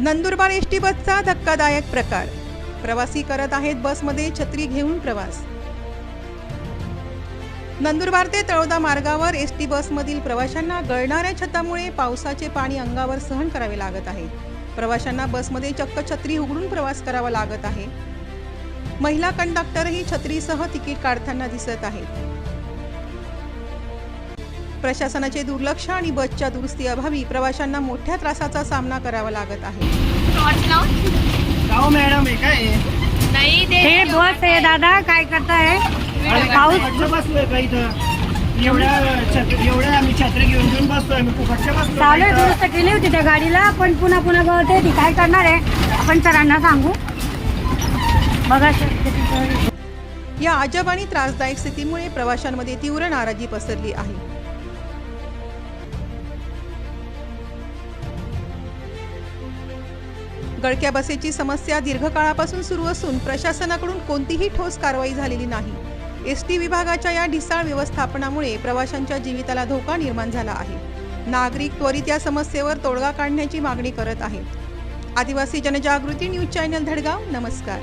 Nandurbar S T बसचा धक्कादायक प्रकार. प्रवासी करत आहेत बसमध्ये छत्री घेऊन प्रवास. नंदुरबार ते तळोदा मार्गावर एस टी बसमधील प्रवाशांना गळणाऱ्या छतामुळे पावसाचे पाणी अंगावर सहन करावे लागत आहे. प्रवाशांना बसमध्ये चक्क छत्री उघडून प्रवास करावा लागत आहे. महिला कंडक्टरही छत्रीसह तिकीट काढताना दिसत आहेत. प्रशासनाचे दुर्लक्ष आणि बसच्या दुरुस्ती अभावी प्रवाशांना मोठ्या त्रासाचा सामना करावा लागत आहे. हे बस आहे दादा काय करताय? पाऊस- फुकटचं बसलोय का इथं? एवढ्या छत्र एवढ्या आम्ही छत्री घेऊन घेऊन बसतोय आम्ही फुकटच्या बसलोय का चालू? दुरुस्त केली होती त्या गाडीला पण पुन्हा पुन्हा गळते ती काय करणार आहे? आपण सरांना सांगू. बघा या अजब आणि त्रासदायक स्थितीमुळे प्रवाशांमध्ये तीव्र नाराजी पसरली आहे. गळक्या बसेची समस्या दीर्घकाळापासून सुरू असून प्रशासनाकडून कोणतीही ठोस कारवाई झालेली नाही. एस टी विभागाच्या या ढिसाळ व्यवस्थापनामुळे प्रवाशांच्या जीविताला धोका निर्माण झाला आहे. नागरिक त्वरित या समस्येवर तोडगा काढण्याची मागणी करत आहेत. आदिवासी जनजागृती न्यूज चॅनल धडगाव नमस्कार.